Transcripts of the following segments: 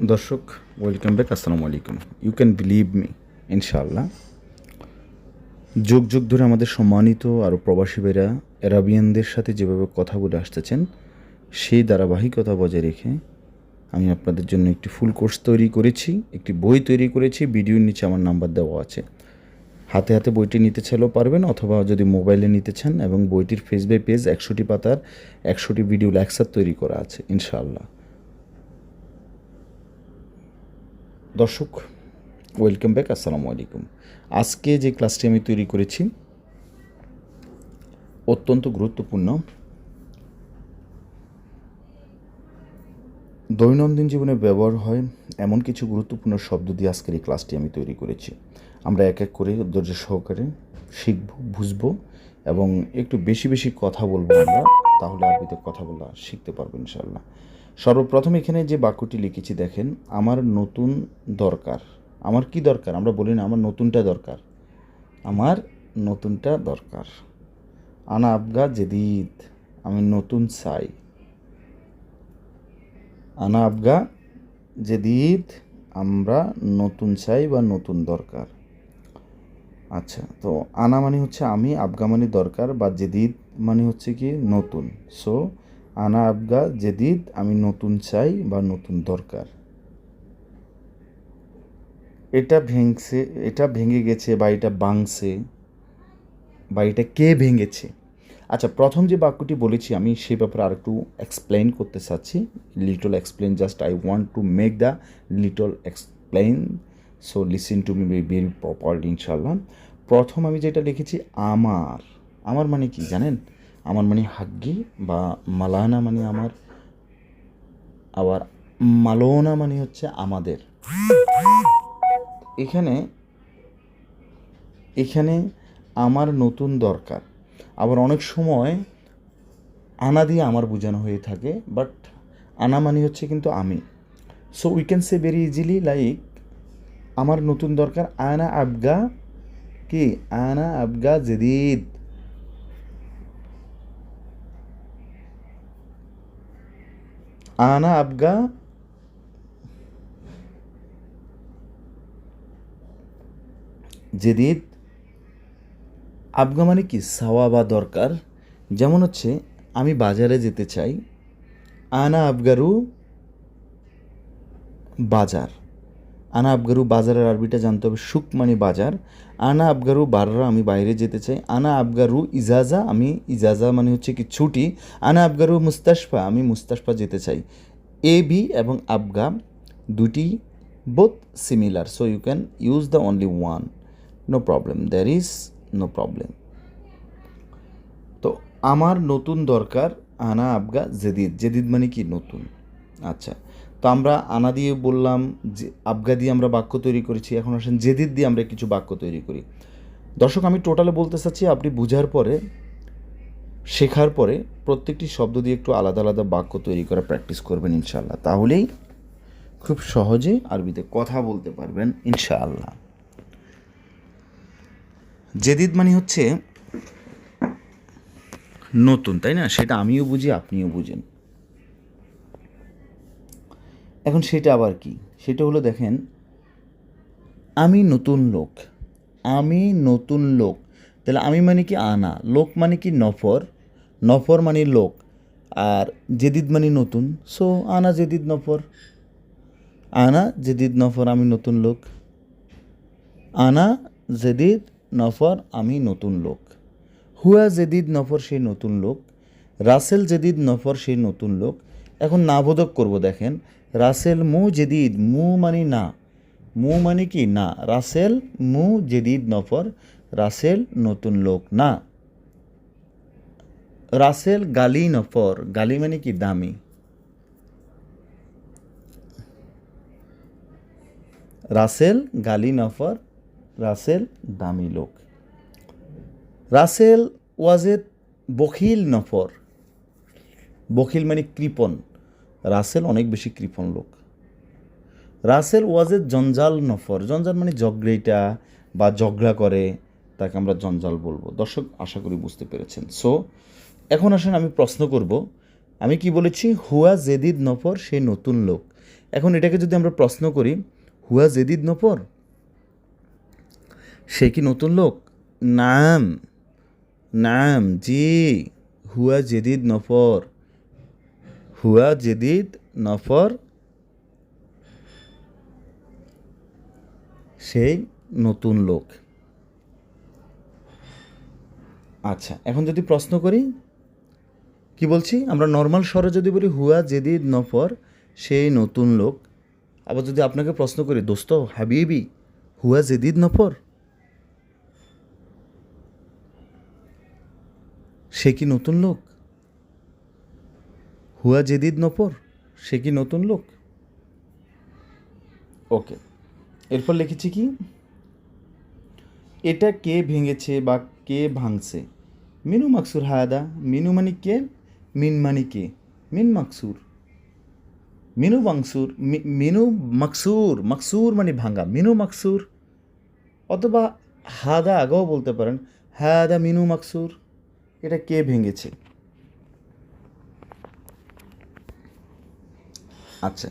দর্শক welcome back আসসালামু আলাইকুম। ইউ ক্যান বিলিভ মি ইনশাআল্লাহ। যুগ যুগ ধরে আমাদের সম্মানিত আরও প্রবাসী ভাইরা অ্যারাবিয়ানদের সাথে যেভাবে কথা বলে আসতেছেন, সেই ধারাবাহিকতা বজায় রেখে আমি আপনাদের জন্য একটি ফুল কোর্স তৈরি করেছি, একটি বই তৈরি করেছি, ভিডিওর নিচে আমার নাম্বার দেওয়া আছে। হাতে হাতে বইটি নিতে চাইলেও পারবেন, অথবা যদি মোবাইলে নিতে চান, এবং বইটির ফেস বাই পেজ একশোটি পাতার একশোটি ভিডিও লেকচার তৈরি করা আছে, ইনশাআল্লাহ। দর্শক ওয়েলকাম ব্যাক আসসালামু আলাইকুম। আজকে যে ক্লাসটি আমি তৈরি করেছি, অত্যন্ত গুরুত্বপূর্ণ। দৈনন্দিন জীবনে ব্যবহার হয় এমন কিছু গুরুত্বপূর্ণ শব্দ দিয়ে আজকের এই ক্লাসটি আমি তৈরি করেছি। আমরা এক এক করে ধৈর্য সহকারে শিখব, বুঝব এবং একটু বেশি বেশি কথা বলব আমরা, তাহলে আরবিতে কথা বলা শিখতে পারব ইনশাল্লাহ সর্বপ্রথম এখানে যে বাক্যটি লিখেছি দেখেন, আমার নতুন দরকার। আমার কি দরকার? আমরা বলি না, আমার নতুনটা দরকার। আমার নতুনটা দরকার। আনা আবগা জেদিদ। আমি নতুন চাই। আনা আবগা জেদিদ। আমরা নতুন চাই বা নতুন দরকার। আচ্ছা তো আনা মানে হচ্ছে আমি, আবগা মানে দরকার বা জেদিদ মানে হচ্ছে কি নতুন। সো আনা আবগা জেদিদ, আমি নতুন চাই বা নতুন দরকার। এটা ভেঙছে, এটা ভেঙে গেছে বা এটা বাংছে বা এটা কে ভেঙেছে? আচ্ছা প্রথম যে বাক্যটি বলেছি, আমি সে ব্যাপারে আর একটু এক্সপ্লেন করতে চাচ্ছি। Little explain just I want to make the little explain so listen to me very properly ইনশাল্লাহ প্রথম আমি যেটা লিখেছি, আমার। আমার মানে কি, জানেন? আমার মানে হাগ্গি বা মালানা মানে আমার, আবার মালোনা মানে হচ্ছে আমাদের। এখানে এখানে আমার নতুন দরকার। আবার অনেক সময় আনা দিয়ে আমার বোঝানো হয়ে থাকে বাট আনা মানে হচ্ছে কিন্তু আমি। So we can say very easily like আমার নতুন দরকার আনা আবগা কি? আনা আবগা জেদিদ। আনা আবগা জেদিদ, আবগা মানে কি? সাওয়া বা দরকার। যেমন হচ্ছে, আমি বাজারে যেতে চাই, আনা আবগারু বাজার। আনা আবগারু বাজারের আরবিটা জানতে হবে সুক মানে বাজার। আনা আবগারু বাররা আমি বাইরে যেতে চাই। আনা আবগারু ইজাজা, আমি ইজাজা মানে হচ্ছে কি ছুটি। আনা আবগারু মুস্তাশফা, আমি মুস্তাশফা যেতে চাই। এ, বি এবং আবগা দুটি both similar so you can use the only one no problem there is no problem তো আমার নতুন দরকার আনা আবগা জেদিদ। জেদিদ মানে কি নতুন? আচ্ছা। তো আমরা আনা দিয়ে বললাম যে, আবগা দিয়ে আমরা বাক্য তৈরি করেছি, এখন আসেন জেদিদ দিয়ে আমরা কিছু বাক্য তৈরি করি। দর্শক, আমি টোটালে বলতে চাচ্ছি, আপনি বুঝার পরে, শেখার পরে প্রত্যেকটি শব্দ দিয়ে একটু আলাদা আলাদা বাক্য তৈরি করা প্র্যাকটিস করবেন ইনশাআল্লাহ। তাহলেই খুব সহজে আরবিতে কথা বলতে পারবেন ইনশাআল্লাহ। জেদিদ মানে হচ্ছে নতুন, তাই না? সেটা আমিও বুঝি, আপনিও বুঝেন। এখন সেটা আবার কি? সেটা হলো দেখেন, আমি নতুন লোক। আমি নতুন লোক। তাহলে আমি মানে কি আনা? লোক মানে কি নফর? নফর মানে লোক। আর জেদিদ মানে নতুন। সো, আনা জেদিদ নফর। আনা জেদিদ নফর, আমি নতুন লোক। আনা জেদিদ নফর, আমি নতুন লোক। হুয়া জেদিদ নফর সেই নতুন লোক। রাসেল জেদিদ নফর সেই নতুন লোক। এখন নাবোধক করব দেখেন। রাসেল মু জেদিদ মু মানে না। মু মানে কি? না। রাসেল মু জেদিদ নফর, রাসেল নতুন লোক না। রাসেল গালি নফর, গালি মানে কি? দামি। রাসেল গালি নফর, রাসেল দামি লোক। রাসেল ওয়াজেদ বখিল নফর। বখিল মানে কৃপণ। রাসেল অনেক বেশি কৃপণ লোক। রাসেল ওয়াজেদ জঞ্জাল নফর। জঞ্জাল মানে জগড়েটা বা ঝগড়া করে, তাকে আমরা জঞ্জাল বলব। দর্শক, আশা করি বুঝতে পেরেছেন। সো এখন আসেন আমি প্রশ্ন করব, আমি কি বলেছি হুয়া জেদিদ নফর সে নতুন লোক। এখন এটাকে যদি আমরা প্রশ্ন করি হুয়া জেদিদ নফর সে কি নতুন লোক? নাম নাম, জি হুয়া জেদিদ নফর হুয়া জেদিদ নফর সেই নতুন লোক। আচ্ছা এখন যদি প্রশ্ন করি, কি বলছি? আমরা নর্মাল স্বরে যদি বলি হুয়া জেদিদ নফর সেই নতুন লোক, আবার যদি আপনাকে প্রশ্ন করি, দোস্ত, হাবিবি, হুয়া জেদিদ নফর? সে কি নতুন লোক? হুয়া জেদিদ নপর? সে কি নতুন লোক? ওকে। এরপর লিখেছি কি? এটা কে ভেঙেছে বা কে ভাঙছে? মিনু মাকসুর হায়াদা। মিনু মানে কে? মিন মানে কে? মিন মাকসুর। মিনু মাংসুর মিনু মাকসুর মাকসুর মানে ভাঙা। মিনু মাকসুর। অথবা হাদা আগেও বলতে পারেন হাদা মিনু মাকসুর। এটা কে ভেঙেছে? আচ্ছা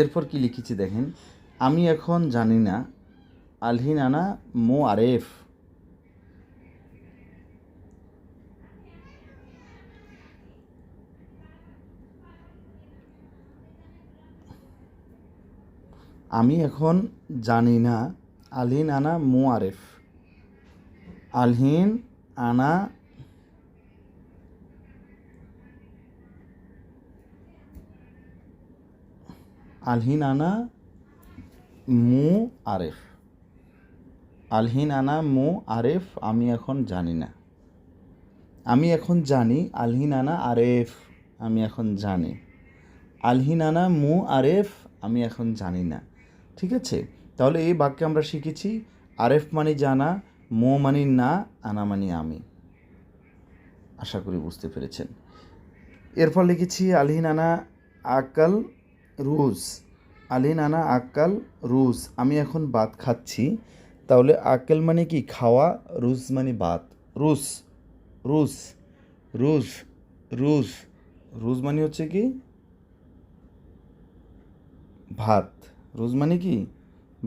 এরপর কি লিখেছি দেখেন? আমি এখন জানি না, আলহিন আনা মো আরেফ। আমি এখন জানি না, আলহিন আনা মো আরেফ। আলহিন আনা আলহিন আনা মু আরেফ। আলহিন আনা মু আরেফ আমি এখন জানি না। আমি এখন জানি আলহিন আনা আরেফ আমি এখন জানি। আলহিন আনা মু আরেফ আমি এখন জানি না। ঠিক আছে? তাহলে এই বাক্যে আমরা শিখেছি আরেফ মানে জানা, মো মানে না, আনা মানে আমি। আশা করি বুঝতে পেরেছেন। এরপর লিখেছি আলহিন আনা আকাল রুজ। আলি নানা আকাল রুজ। আমি এখন ভাত খাচ্ছি। তাহলে আকেল মানে কি? খাওয়া, রুজ মানে ভাত। রুস রুস রুজ রুজ। রুজ মানে হচ্ছে কি? ভাত। রুজ মানে কি?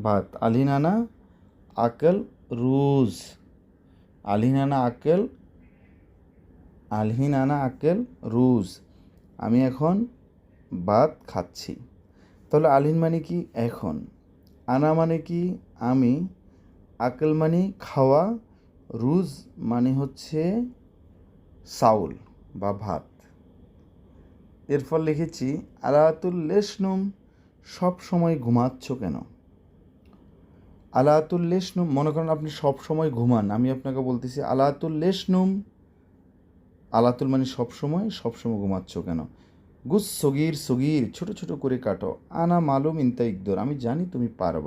ভাত। আলি নানা আকেল রুজ। আলি নানা আকেল আলহিন আনা আকেল রুজ। আমি এখন ভাত খাচ্ছি। তাহলে আলিন মানে কি এখন? আনা মানে কি আমি? আকেল মানে খাওয়া? রুজ মানে হচ্ছে চাউল বা ভাত। এরপর লিখেছি, আলাতুল লেশনুম, সব সময় ঘুমাচ্ছ কেন? আলাতুল লেশনুম, মনে করেন আপনি সব সময় ঘুমান, আমি আপনাকে বলতেছি, আলাতুল লেশনুম, আলাতুল মানে সব সময় সব সময় ঘুমাচ্ছ কেন? গুস সগির সগির, ছোট ছোট করে কাটো। আনা মালুম ইন্তা ইকদর আমি জানি তুমি পারবা।